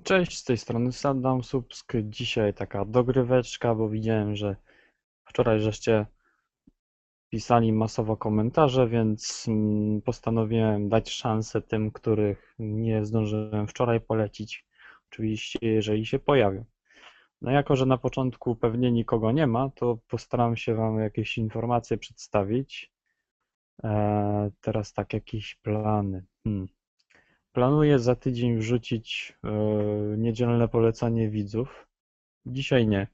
Cześć, z tej strony Saddam Subsk. Dzisiaj taka dogryweczka, bo widziałem, że wczoraj żeście pisali masowo komentarze, więc mm, postanowiłem dać szansę tym, których nie zdążyłem wczoraj polecić. Oczywiście, jeżeli się pojawią. No jako, że na początku pewnie nikogo nie ma, to postaram się Wam jakieś informacje przedstawić. Eee, teraz tak, jakieś plany. Hmm. Planuję za tydzień wrzucić e, niedzielne polecanie widzów. Dzisiaj nie.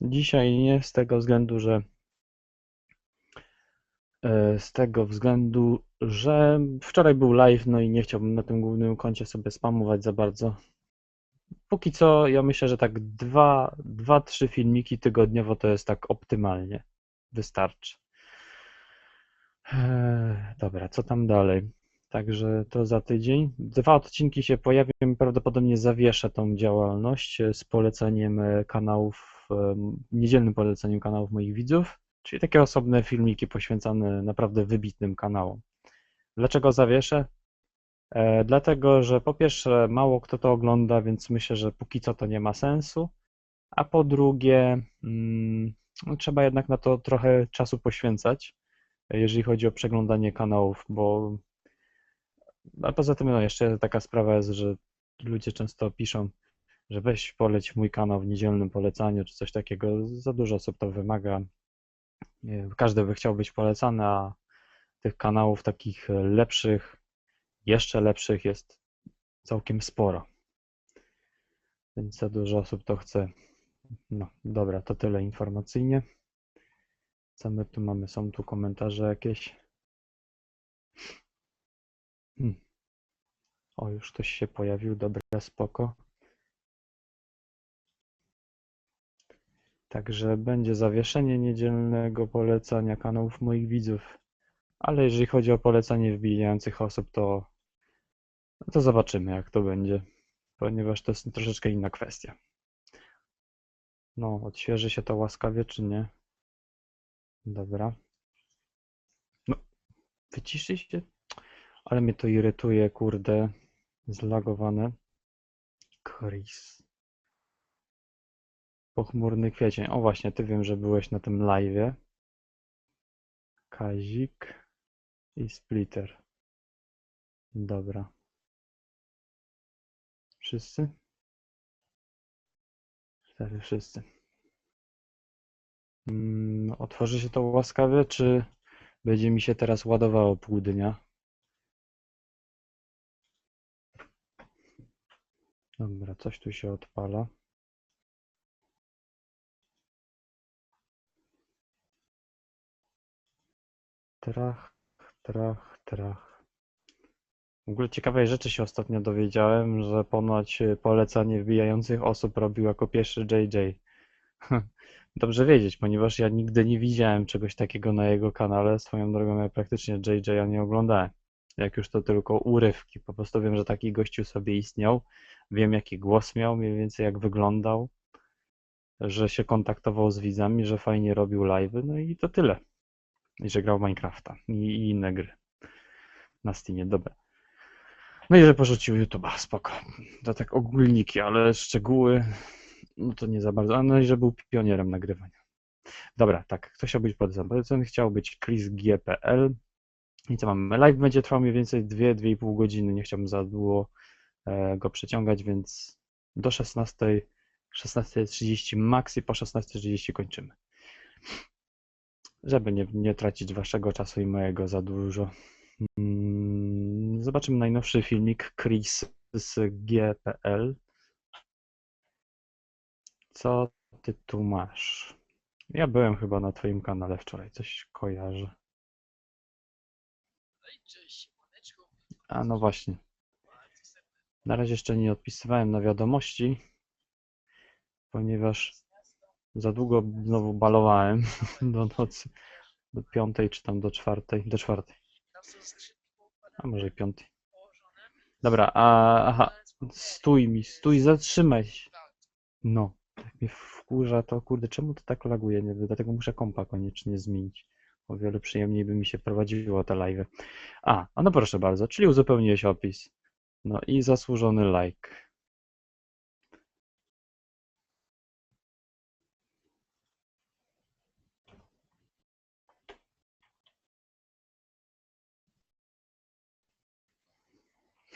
Dzisiaj nie z tego względu, że e, z tego względu, że wczoraj był live, no i nie chciałbym na tym głównym koncie sobie spamować za bardzo. Póki co, ja myślę, że tak dwa, dwa, trzy filmiki tygodniowo to jest tak optymalnie. Wystarczy. Eee, Dobra, co tam dalej? Także to za tydzień. Dwa odcinki się pojawią i prawdopodobnie zawieszę tą działalność z poleceniem e, kanałów, e, niedzielnym poleceniem kanałów moich widzów, czyli takie osobne filmiki poświęcone naprawdę wybitnym kanałom. Dlaczego zawieszę? E, dlatego, że po pierwsze mało kto to ogląda, więc myślę, że póki co to nie ma sensu, a po drugie mm, no, trzeba jednak na to trochę czasu poświęcać, jeżeli chodzi o przeglądanie kanałów, bo a poza tym, no jeszcze taka sprawa jest, że ludzie często piszą, że weź poleć mój kanał w niedzielnym polecaniu, czy coś takiego. Za dużo osób to wymaga. Każdy by chciał być polecany, a tych kanałów takich lepszych, jeszcze lepszych jest całkiem sporo. Więc za dużo osób to chce. No, dobra, to tyle informacyjnie. Co my tu mamy? Są tu komentarze jakieś? Hmm. O, już ktoś się pojawił, dobra, spoko. Także będzie zawieszenie niedzielnego polecania kanałów moich widzów. Ale jeżeli chodzi o polecanie wbijających osób, to, to zobaczymy, jak to będzie, ponieważ to jest troszeczkę inna kwestia. No, odświeży się to łaskawie, czy nie? Dobra. No, wyciszy się. Ale mnie to irytuje, kurde. Zlagowane. Chris. Pochmurny kwiecień. O właśnie, ty wiem, że byłeś na tym live'ie. Kazik i Splitter. Dobra. Wszyscy? Cztery wszyscy. Mm, otworzy się to łaskawie, czy będzie mi się teraz ładowało pół dnia? Dobra, coś tu się odpala. Trach, trach, trach. W ogóle ciekawej rzeczy się ostatnio dowiedziałem, że ponoć polecanie wbijających osób robił jako pierwszy JJ. Dobrze wiedzieć, ponieważ ja nigdy nie widziałem czegoś takiego na jego kanale. Swoją drogą ja praktycznie JJ nie oglądałem. Jak już to tylko urywki. Po prostu wiem, że taki gościu sobie istniał. Wiem, jaki głos miał, mniej więcej jak wyglądał, że się kontaktował z widzami, że fajnie robił live'y, no i to tyle. I że grał Minecrafta i, i inne gry na Steamie, dobra. No i że porzucił YouTube'a, spoko. To tak ogólniki, ale szczegóły, no to nie za bardzo. No i że był pionierem nagrywania. Dobra, tak, kto chciał być polecany? Chciał być chrisg.pl i co mamy? Live będzie trwał mniej więcej 2-2,5 godziny, nie chciałbym za długo go przeciągać, więc do 16, 16.30 max i po 16.30 kończymy. Żeby nie, nie tracić waszego czasu i mojego za dużo. Mm, zobaczymy najnowszy filmik Chris z GPL. Co ty tu masz? Ja byłem chyba na twoim kanale wczoraj, coś kojarzę. A no właśnie. Na razie jeszcze nie odpisywałem na wiadomości, ponieważ za długo znowu balowałem do nocy, do piątej czy tam do czwartej, do czwartej. A może i piątej. Dobra, a, aha, stój mi, stój, zatrzymaj się. No, tak mnie wkurza to, kurde, czemu to tak laguje, nie dlatego muszę kompa koniecznie zmienić. O wiele przyjemniej by mi się prowadziło te live. A, a no proszę bardzo, czyli uzupełniłeś opis. No i zasłużony lajk.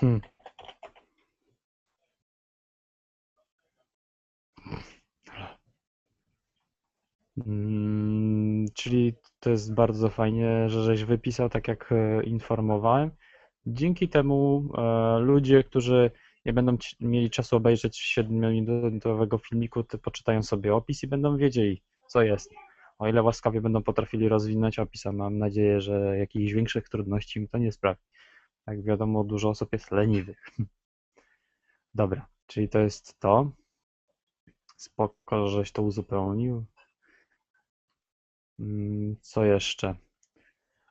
Hmm. Hmm, czyli to jest bardzo fajnie, że żeś wypisał tak jak e, informowałem. Dzięki temu e, ludzie, którzy nie będą mieli czasu obejrzeć 7-minutowego filmiku, poczytają sobie opis i będą wiedzieli, co jest. O ile łaskawie będą potrafili rozwinąć opis, a mam nadzieję, że jakichś większych trudności im to nie sprawi. Jak wiadomo, dużo osób jest leniwych. Dobra, czyli to jest to. Spoko, żeś to uzupełnił. Mm, Co jeszcze?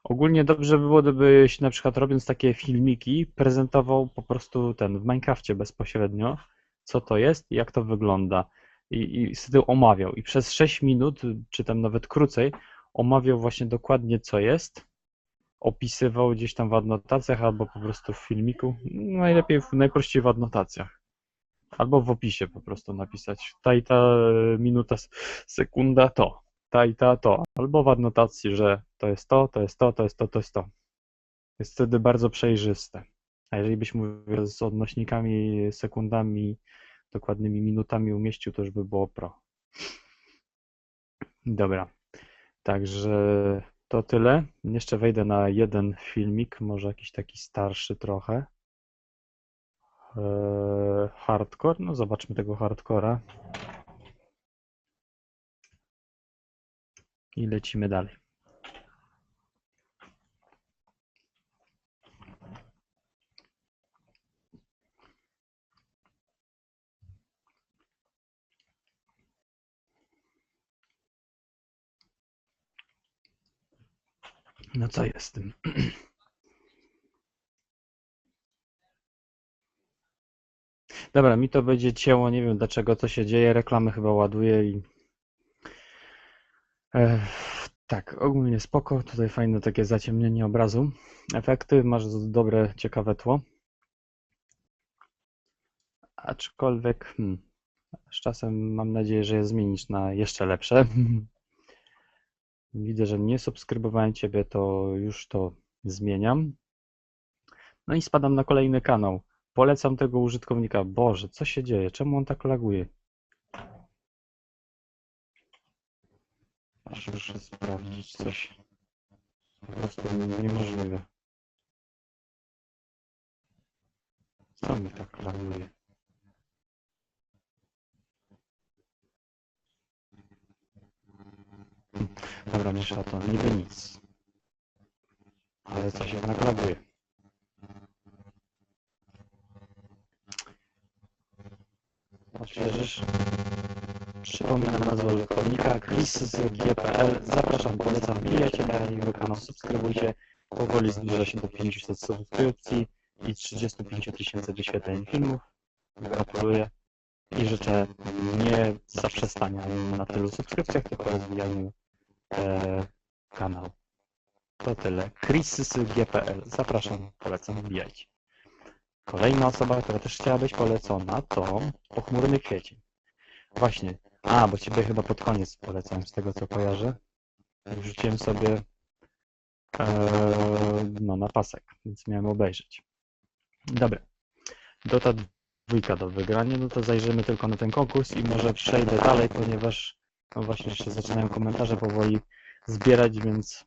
Ogólnie dobrze by było, gdybyś na przykład robiąc takie filmiki, prezentował po prostu ten w Minecrafcie bezpośrednio, co to jest i jak to wygląda. I, i wtedy omawiał. I przez 6 minut, czy tam nawet krócej, omawiał właśnie dokładnie co jest. Opisywał gdzieś tam w adnotacjach albo po prostu w filmiku. Najlepiej, najprościej w adnotacjach. Albo w opisie po prostu napisać. Ta i ta minuta, sekunda to ta i ta to, albo w adnotacji, że to jest to, to jest to, to jest to, to jest to. Jest wtedy bardzo przejrzyste. A jeżeli byś mówił z odnośnikami, sekundami, dokładnymi minutami umieścił, to już by było pro. Dobra, także to tyle. Jeszcze wejdę na jeden filmik, może jakiś taki starszy trochę. Eee, hardcore, no zobaczmy tego hardcora. I lecimy dalej. No co jest tym? Dobra, mi to będzie cięło, nie wiem dlaczego to się dzieje, reklamy chyba ładuje i... Ech, tak, ogólnie spoko, tutaj fajne takie zaciemnienie obrazu. Efekty, masz dobre, ciekawe tło. Aczkolwiek hmm, z czasem mam nadzieję, że je zmienisz na jeszcze lepsze. Widzę, że nie subskrybowałem Ciebie, to już to zmieniam. No i spadam na kolejny kanał. Polecam tego użytkownika. Boże, co się dzieje? Czemu on tak laguje? Muszę sprawdzić coś. Po prostu niemożliwe. Co mi tak laguje? Hm, Dobra, miesza to niby nic. Ale coś jednak laguje. Odświeżysz? Przypominam nazwę użytkownika Chris GPL. Zapraszam, polecam, wbijajcie na jego kanał, subskrybujcie. Powoli zbliża się do 500 subskrypcji i 35 tysięcy wyświetleń filmów. Gratuluję i życzę nie zaprzestania na tylu subskrypcjach, tylko rozwijaniu e, kanału. To tyle. Chris z GPL. Zapraszam, polecam, wbijajcie. Kolejna osoba, która też chciała być polecona, to pochmurny kwiecień. Właśnie. A, bo ciebie chyba pod koniec polecam, z tego co kojarzę. Wrzuciłem sobie e, no, na pasek, więc miałem obejrzeć. Dobra. Dota dwójka do wygrania, no to zajrzymy tylko na ten konkurs i może przejdę dalej, ponieważ no właśnie jeszcze zaczynają komentarze powoli zbierać, więc,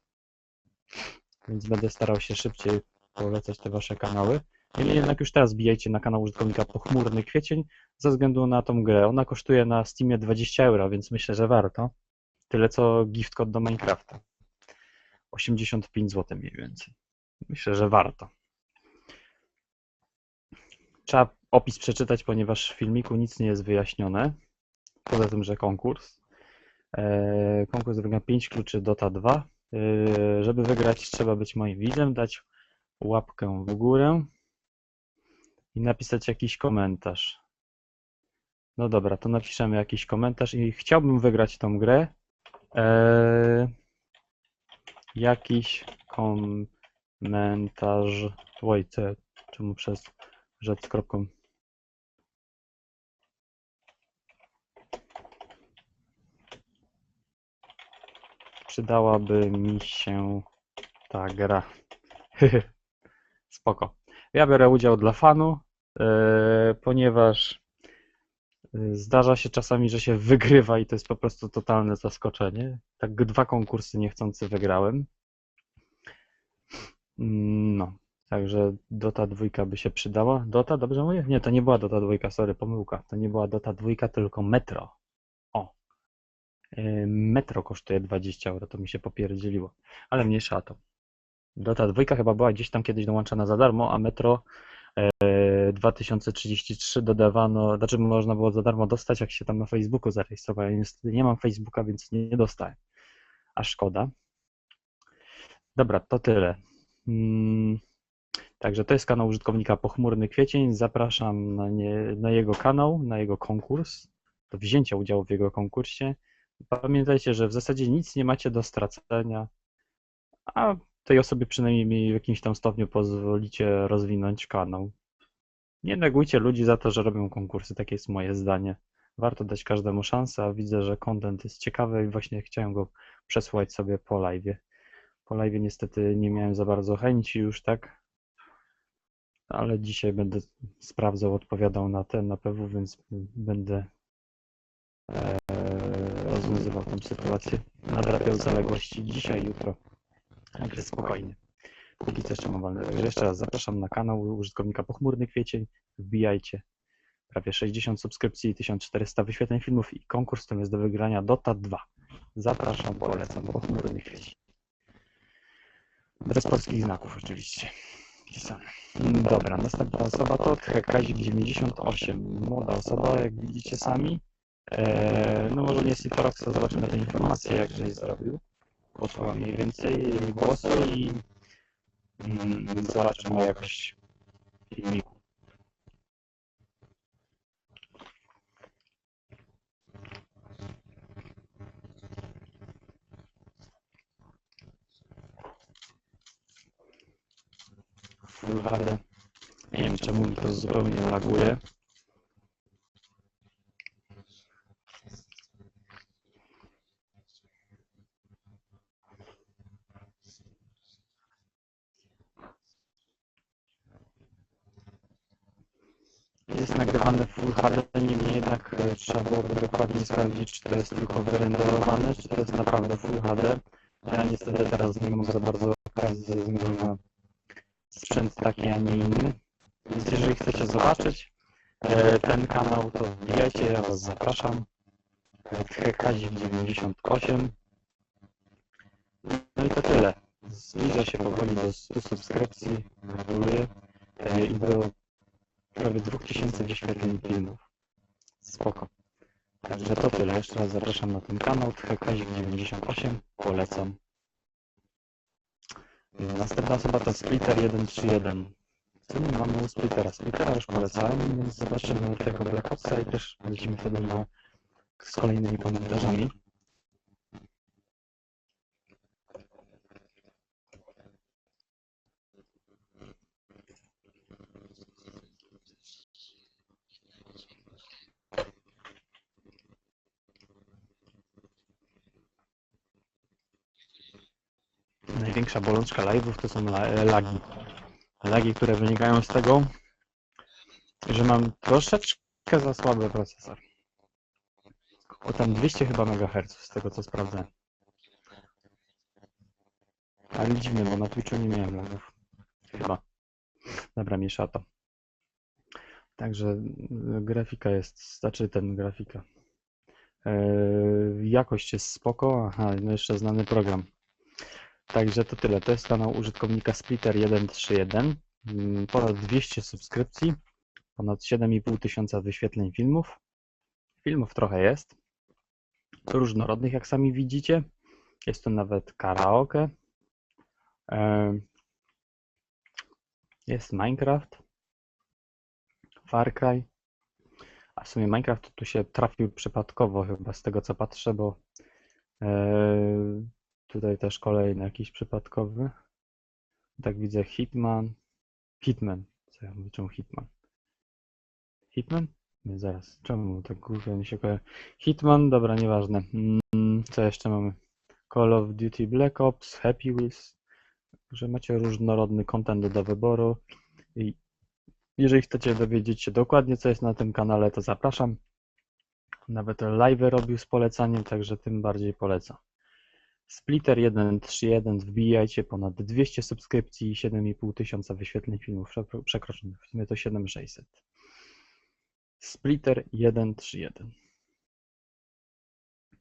więc będę starał się szybciej polecać te wasze kanały. Niemniej jednak już teraz bijajcie na kanał użytkownika Pochmurny Kwiecień ze względu na tą grę. Ona kosztuje na Steamie 20 euro, więc myślę, że warto. Tyle co gift code do Minecrafta. 85 zł mniej więcej. Myślę, że warto. Trzeba opis przeczytać, ponieważ w filmiku nic nie jest wyjaśnione. Poza tym, że konkurs. Eee, konkurs wygra 5 kluczy Dota 2. Eee, żeby wygrać, trzeba być moim widzem, dać łapkę w górę i napisać jakiś komentarz. No dobra, to napiszemy jakiś komentarz i chciałbym wygrać tą grę. Eee, jakiś komentarz. Oj, co, czemu przez rzecz z kropką? Przydałaby mi się ta gra. Spoko. Ja biorę udział dla fanu, ponieważ e, zdarza się czasami, że się wygrywa i to jest po prostu totalne zaskoczenie. Tak dwa konkursy niechcący wygrałem. Mm, No, także Dota dwójka by się przydała. Dota, dobrze mówię? Nie, to nie była Dota dwójka, sorry, pomyłka. To nie była Dota dwójka, tylko Metro. O. E, Metro kosztuje 20 euro, to mi się popierdzieliło. Ale mniejsza to. Dota dwójka chyba była gdzieś tam kiedyś dołączana za darmo, a Metro e, 2033 dodawano, znaczy można było za darmo dostać, jak się tam na Facebooku zarejestrowałem. Niestety nie mam Facebooka, więc nie, dostałem. A szkoda. Dobra, to tyle. Mm, Także to jest kanał użytkownika Pochmurny Kwiecień. Zapraszam na, nie, na jego kanał, na jego konkurs, do wzięcia udziału w jego konkursie. Pamiętajcie, że w zasadzie nic nie macie do stracenia, a tej osobie przynajmniej w jakimś tam stopniu pozwolicie rozwinąć kanał. Nie negujcie ludzi za to, że robią konkursy, takie jest moje zdanie. Warto dać każdemu szansę, a widzę, że content jest ciekawy i właśnie chciałem go przesłać sobie po live. Po live niestety nie miałem za bardzo chęci już, tak? Ale dzisiaj będę sprawdzał, odpowiadał na ten na PW, więc będę e, rozwiązywał tę sytuację. Nadrapiał zaległości dzisiaj, jutro. Także spokojnie. Póki co jeszcze mam wolne. Także jeszcze raz zapraszam na kanał użytkownika Pochmurny Kwiecień. Wbijajcie. Prawie 60 subskrypcji, 1400 wyświetleń filmów i konkurs ten jest do wygrania Dota 2. Zapraszam, polecam. Pochmurny Kwiecień. Bez polskich znaków oczywiście. Dobra, następna osoba to Kazik98. Młoda osoba, jak widzicie sami. Eee, no może nie jest to zobaczymy te informacje, jak żeś zrobił. Posłała mniej więcej głosu i mm, zobaczymy jakoś filmiku. Full HD. Nie wiem czemu mi to zupełnie laguje. Jest nagrywane w Full HD, niemniej jednak e, trzeba byłoby dokładnie sprawdzić, czy to jest tylko wyrenderowane, czy to jest naprawdę Full HD. Ja niestety teraz nie mam za bardzo okazji ze względu na sprzęt taki, a nie inny. Więc jeżeli chcecie zobaczyć e, ten kanał, to wbijajcie, ja Was zapraszam. Kazik 98. No i to tyle. Zbliża się powoli do 100 subskrypcji. Gratuluję. E, I do prawie 2000 wyświetleń filmów. Spoko. Także to tyle. Jeszcze raz zapraszam na ten kanał. Kazik98. Polecam. Następna osoba to Splitter 131. Co nie mamy u Splittera? Splittera już polecałem, więc zobaczymy tego Black Opsa i też lecimy wtedy na, z kolejnymi komentarzami. Największa bolączka live'ów to są la- lagi. Lagi, które wynikają z tego, że mam troszeczkę za słaby procesor. O tam 200 chyba MHz z tego co sprawdzę. Ale dziwne, bo na Twitchu nie miałem lagów. Chyba. Dobra, miesza to. Także y, grafika jest, znaczy ten grafika. Yy, jakość jest spoko. Aha, no jeszcze znany program. Także to tyle. To jest kanał użytkownika Splitter131. Mm, Ponad 200 subskrypcji, ponad 7,5 tysiąca wyświetleń filmów. Filmów trochę jest. Różnorodnych, jak sami widzicie. Jest to nawet karaoke. Jest Minecraft. Far Cry. A w sumie Minecraft tu się trafił przypadkowo chyba z tego co patrzę, bo e, Tutaj też kolejny jakiś przypadkowy. Tak widzę Hitman. Hitman. Co ja mówię, czemu Hitman? Hitman? Nie, zaraz. Czemu tak głupio mi się kojarzy? Hitman, dobra, nieważne. Mm, Co jeszcze mamy? Call of Duty Black Ops, Happy Wheels. Że macie różnorodny content do wyboru. I jeżeli chcecie dowiedzieć się dokładnie, co jest na tym kanale, to zapraszam. Nawet live robił z polecaniem, także tym bardziej polecam. Splitter 131, wbijajcie ponad 200 subskrypcji i 7,5 tysiąca wyświetleń filmów przekro- przekroczonych. W sumie to 7600. Splitter 131.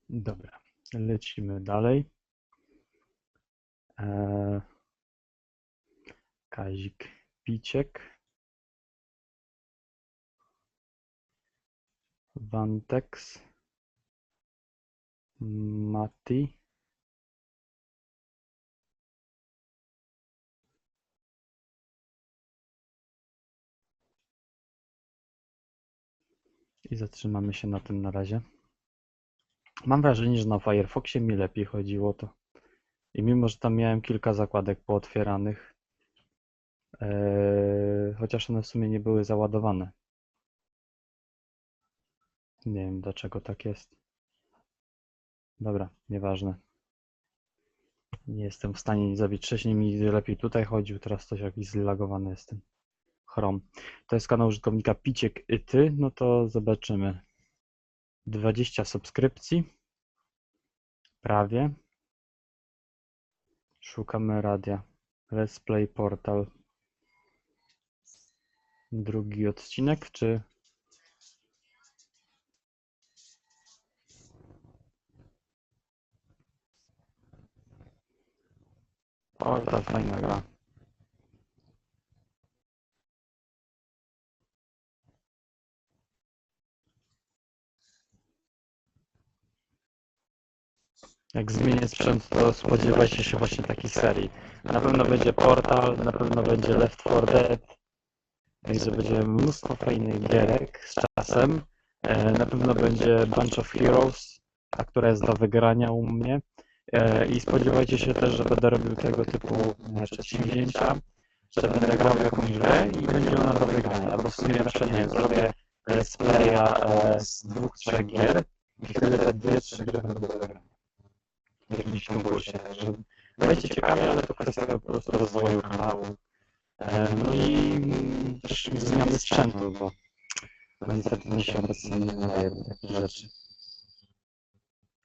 Dobra, lecimy dalej. Eee, Kazik Piciek. Wantex. Mati. I zatrzymamy się na tym na razie. Mam wrażenie, że na Firefoxie mi lepiej chodziło to. I mimo, że tam miałem kilka zakładek pootwieranych, Eee, chociaż one w sumie nie były załadowane. Nie wiem dlaczego tak jest. Dobra, nieważne. Nie jestem w stanie nic zrobić. Wcześniej mi lepiej tutaj chodził, teraz coś jakiś zlagowany jestem. Chrome. To jest kanał użytkownika Piciek i ty, no to zobaczymy. 20 subskrypcji. Prawie. Szukamy radia. Let's Play Portal. Drugi odcinek, czy O, ta fajna gra. Jak zmienię sprzęt, to spodziewajcie się właśnie takiej serii. Na pewno będzie Portal, na pewno będzie Left 4 Dead. Także będzie mnóstwo fajnych gierek z czasem. E, Na pewno będzie Bunch of Heroes, ta, która jest do wygrania u mnie. E, I spodziewajcie się też, że będę robił tego typu e, przedsięwzięcia, że będę grał w jakąś grę i będzie ona do wygrania. Albo w sumie przykład, nie zrobię let's playa z dwóch, trzech gier i wtedy te dwie, trzy gry będą do wygrania. Jakimś konkursie. Także będzie ciekawie, ale to kwestia po prostu rozwoju kanału. E, No i też zmiany sprzętu, bo to niestety nie się obecnie nie do takich rzeczy.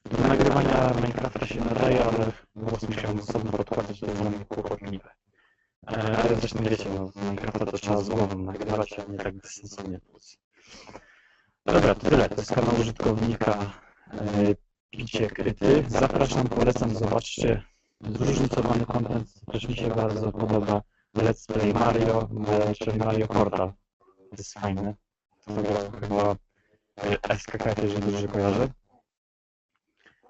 Do nagrywania Minecrafta się nadaje, ale prostu musiałem osobno podkładać do danych kłopotliwe. E, Ale zresztą wiecie, no, Minecrafta to trzeba z głową nagrywać, a nie tak bezsensownie. Dobra, to tyle. To jest kanał użytkownika e, Picie Kryty. Zapraszam, polecam, zobaczcie zróżnicowany content, też mi się bardzo podoba. Let's Play Mario, czyli Mario Portal. To jest fajne. To chyba e, SKK, jeżeli dobrze kojarzę.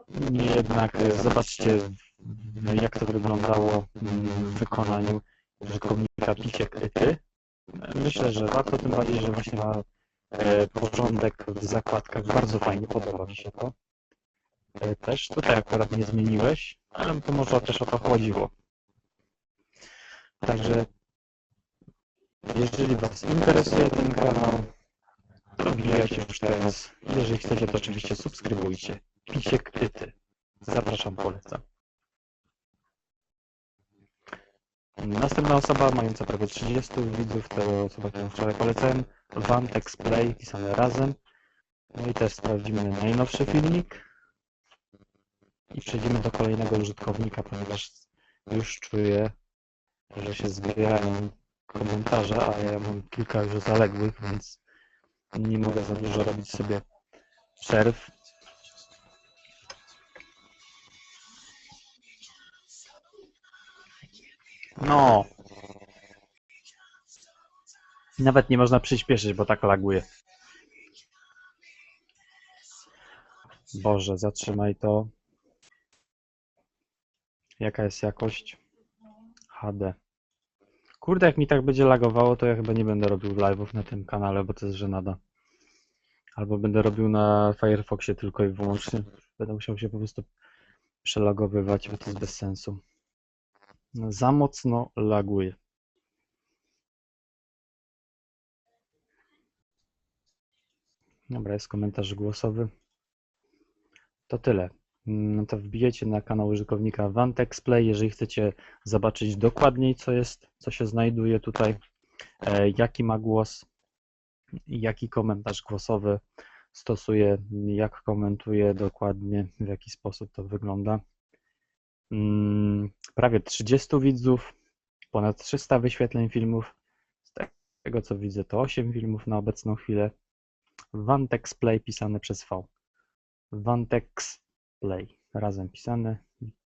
Niemniej jednak e, zobaczcie, w- jak to wyglądało w wykonaniu użytkownika Picie Kryty. Myślę, że warto, tym bardziej, że właśnie ma e, porządek w zakładkach. Bardzo fajnie, podoba mi się to. E, Też tutaj akurat nie zmieniłeś, ale to może też o to chodziło. Także jeżeli Was interesuje ten kanał, to wbijajcie już teraz. Jeżeli chcecie, to oczywiście subskrybujcie. Picie kryty. Zapraszam, polecam. Następna osoba, mająca prawie 30 widzów, to osoba, którą wczoraj polecałem. Vantex Play, pisane razem. No i też sprawdzimy najnowszy filmik. I przejdziemy do kolejnego użytkownika, ponieważ już czuję, że się zbierają komentarze, a ja mam kilka już zaległych, więc nie mogę za dużo robić sobie przerw. No. Nawet nie można przyspieszyć, bo tak laguje. Boże, zatrzymaj to. Jaka jest jakość? HD. Kurde, jak mi tak będzie lagowało, to ja chyba nie będę robił live'ów na tym kanale, bo to jest żenada. Albo będę robił na Firefoxie tylko i wyłącznie. Będę musiał się po prostu przelagowywać, bo to jest bez sensu. No, za mocno laguje. Dobra, jest komentarz głosowy. To tyle. No to wbijecie na kanał użytkownika Vantexplay, jeżeli chcecie zobaczyć dokładniej, co jest, co się znajduje tutaj. e, jaki ma głos, jaki komentarz głosowy stosuje, jak komentuje dokładnie, w jaki sposób to wygląda. Mm, Prawie 30 widzów, ponad 300 wyświetleń filmów. Z tego co widzę, to 8 filmów na obecną chwilę. Vantex Play pisane przez V. Vantex Play razem pisane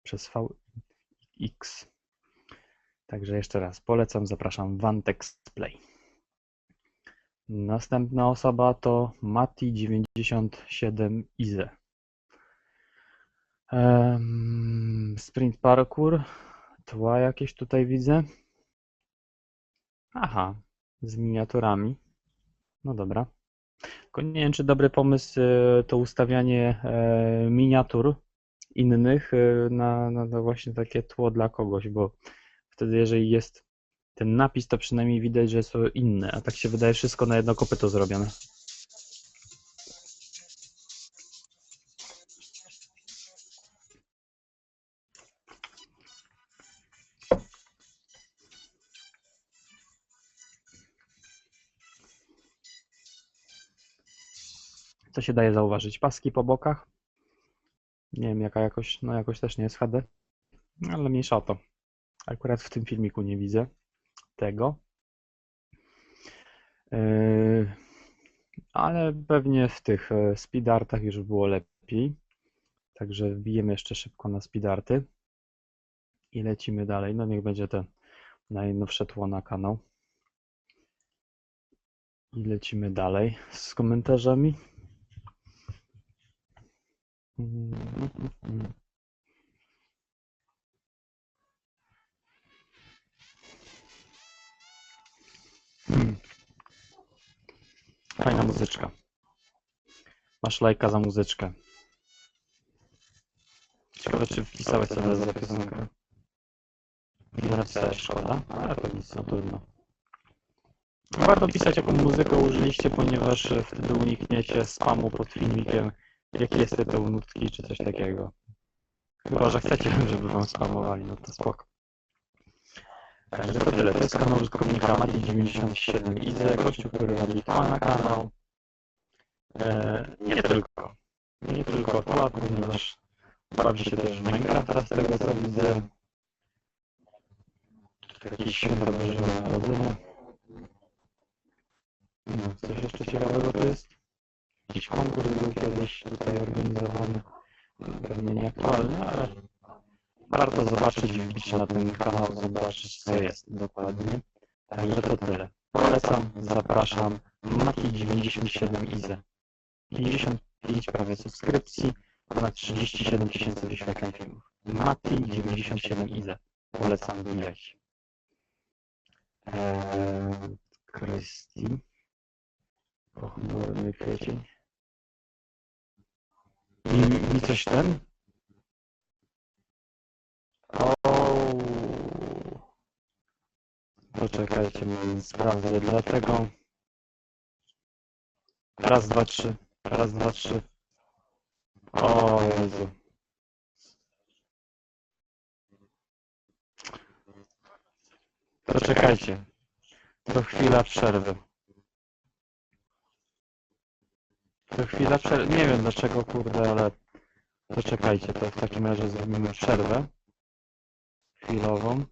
przez V X. Także jeszcze raz polecam, zapraszam Vantex Play. Następna osoba to Mati97 Ize. Em, Sprint parkour. Tła jakieś tutaj widzę. Aha, z miniaturami. No dobra. Tylko nie wiem, czy dobry pomysł e, to ustawianie e, miniatur innych e, na, na, właśnie takie tło dla kogoś, bo wtedy jeżeli jest ten napis, to przynajmniej widać, że są inne, a tak się wydaje wszystko na jedno kopyto zrobione. Co się daje zauważyć? Paski po bokach. Nie wiem, jaka jakoś, no jakoś też nie jest HD, ale mniejsza o to. Akurat w tym filmiku nie widzę tego. Yy, ale pewnie w tych e, speedartach już było lepiej. Także wbijemy jeszcze szybko na speedarty i lecimy dalej. No niech będzie te najnowsze tło na kanał. I lecimy dalej z komentarzami. Mm, Hmm. Fajna muzyczka. Masz lajka za muzyczkę. Ciekawe, czy wpisałeś sobie za piosenkę. Nie napisałeś, szkoda, ale to nic, no trudno. Warto pisać, jaką muzykę użyliście, ponieważ wtedy unikniecie spamu pod filmikiem, jaki jest tytuł nutki, czy coś takiego. Chyba, że chcecie, żeby wam spamowali, no to spoko. Także to tyle. To jest kanał użytkownika Mati97 Izy, gościu, który robi tła na kanał. E, nie tylko. Nie tylko tła, ponieważ bawi się też Minecrafta z tego co widzę. Jakieś święto Bożego Narodzenia. No, coś jeszcze ciekawego to jest? Jakiś konkurs był kiedyś tutaj organizowany. Pewnie nieaktualny, ale warto zobaczyć wbić na ten kanał, zobaczyć co jest dokładnie. Także to tyle. Polecam, zapraszam. Mati97 Ize. 55 prawie subskrypcji, ponad 37 tysięcy wyświetleń filmów. Mati97 Ize. Polecam wbijać. Eee, Krysti. Pochmurny kwiecień. I, I coś ten? O. Poczekajcie, sprawdzę dlatego. Raz, dwa, trzy. Raz, dwa, trzy. O Jezu. Poczekajcie. To chwila przerwy. To chwila przerwy. Nie wiem dlaczego, kurde, ale poczekajcie, to w takim razie zrobimy przerwę chwilową.